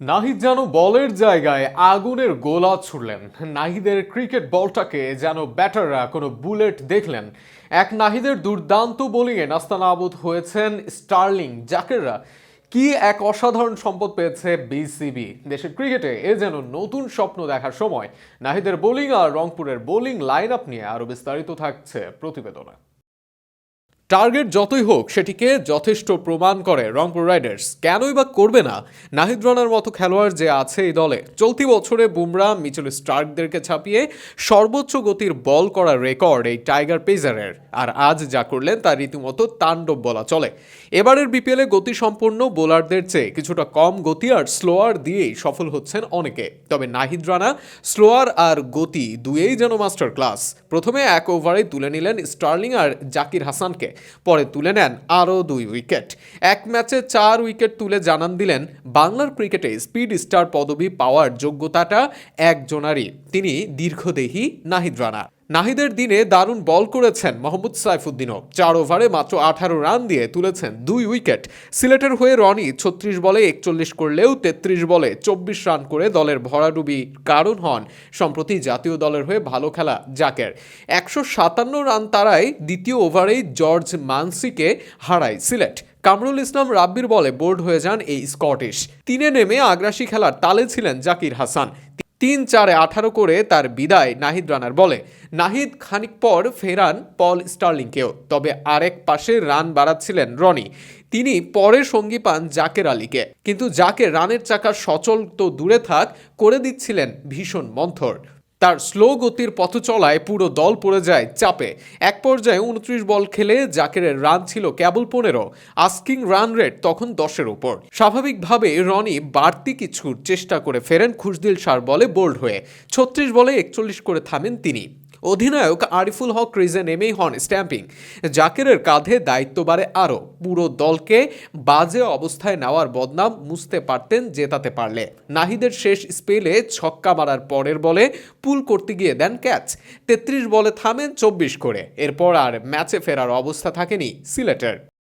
নাহিদ যেন বলের জায়গায় আগুনের গোলা ছুড়লেন। নাহিদের ক্রিকেট বলটাকে যেন ব্যাটাররা কোনো বুলেট দেখলেন। এক নাহিদের দুর্দান্ত বোলিংয়ে নাস্তানাবুদ হয়েছেন স্টার্লিং জাকেররা। কি এক অসাধারণ সম্পদ পেয়েছে বিসিবি। দেশের ক্রিকেটে এ যেন নতুন স্বপ্ন দেখার সময়। নাহিদের বোলিং আর রংপুরের বোলিং লাইন আপ নিয়ে আরও বিস্তারিত থাকছে প্রতিবেদনে। টার্গেট যতই হোক সেটিকে যথেষ্ট প্রমাণ করে রংপুর রাইডার্স। কেনই বা করবে না? নাহিদ রানার মতো খেলোয়াড় যে আছে এই দলে, চলতি বছরে বুমরা মিচেল স্টার্কদেরকে ছাপিয়ে সর্বোচ্চ গতির বল করার রেকর্ড এই টাইগার পেজারের আর আজ যা করলেন তা রীতিমতো তাণ্ডব বলা চলে। এবারের বিপিএলে গতিসম্পন্ন বোলারদের চেয়ে কিছুটা কম গতি আর স্লোয়ার দিয়েই সফল হচ্ছেন অনেকে। তবে নাহিদ রানা স্লোয়ার আর গতি দুয়েই যেন মাস্টার ক্লাস প্রথমে এক ওভারে তুলে নিলেন স্টার্লিং আর জাকির হাসানকে। পরে তুলে নেন আরও দুই উইকেট। এক ম্যাচে চার উইকেট তুলে জানান দিলেন বাংলার ক্রিকেটে স্পিড স্টার পদবি পাওয়ার যোগ্যতাটা একজনারই। তিনি দীর্ঘদেহী নাহিদ রানা। নাহিদের দিনে দারুণ বল করেছেন মোহাম্মদ সাইফুদ্দিনও। চার ওভারে মাত্র আঠারো রান দিয়ে তুলেছেন দুই উইকেট। সিলেটের হয়ে রনি ছত্রিশ বলে একচল্লিশ করলেও তেত্রিশ বলে চব্বিশ রান করে দলের ভরাডুবি কারণ হন, সম্প্রতি জাতীয় দলের হয়ে ভালো খেলা জাকের। একশো সাতান্ন রান তারায় দ্বিতীয় ওভারেই জর্জ মানসিকে হারায় সিলেট। কামরুল ইসলাম রাব্বির বলে বোর্ড হয়ে যান এই স্কটিশ। তিনে নেমে আগ্রাসী খেলার তালে ছিলেন জাকির হাসান। তিন চারে আঠারো করে তার বিদায় নাহিদ রানার বলে। নাহিদ খানিক পর ফেরান পল স্টার্লিংকেও। তবে আরেক পাশে রান বাড়াচ্ছিলেন রনি। তিনি পরে সঙ্গী পান জাকের আলীকে। কিন্তু জাকের রানের চাকা সচল তো দূরে থাক, করে দিচ্ছিলেন ভীষণ মন্থর। তার স্লো গতির পথ চলায় পুরো দল পড়ে যায় চাপে। এক পর্যায়ে উনত্রিশ বল খেলে জাকেরের রান ছিল কেবল পনেরো। আস্কিং রান রেট তখন দশের উপর স্বাভাবিকভাবে রনি বাড়তি কিছুর চেষ্টা করে ফেরেন খুশদিল সার বলে বোল্ড হয়ে। ছত্রিশ বলে একচল্লিশ করে থামেন তিনি। অধিনায়ক আরিফুল হক ক্রিজে নেমেই হন স্ট্যাম্পিং। জাকিরের কাঁধে দায়িত্ব বাড়ে আরও। পুরো দলকে বাজে অবস্থায় নেওয়ার বদনাম মুছতে পারতেন জেতাতে পারলে। নাহিদের শেষ স্পেলে ছক্কা মারার পরের বলে পুল করতে গিয়ে দেন ক্যাচ। তেত্রিশ বলে থামেন চব্বিশ করে। এরপর আর ম্যাচে ফেরার অবস্থা থাকেনি সিলেটের।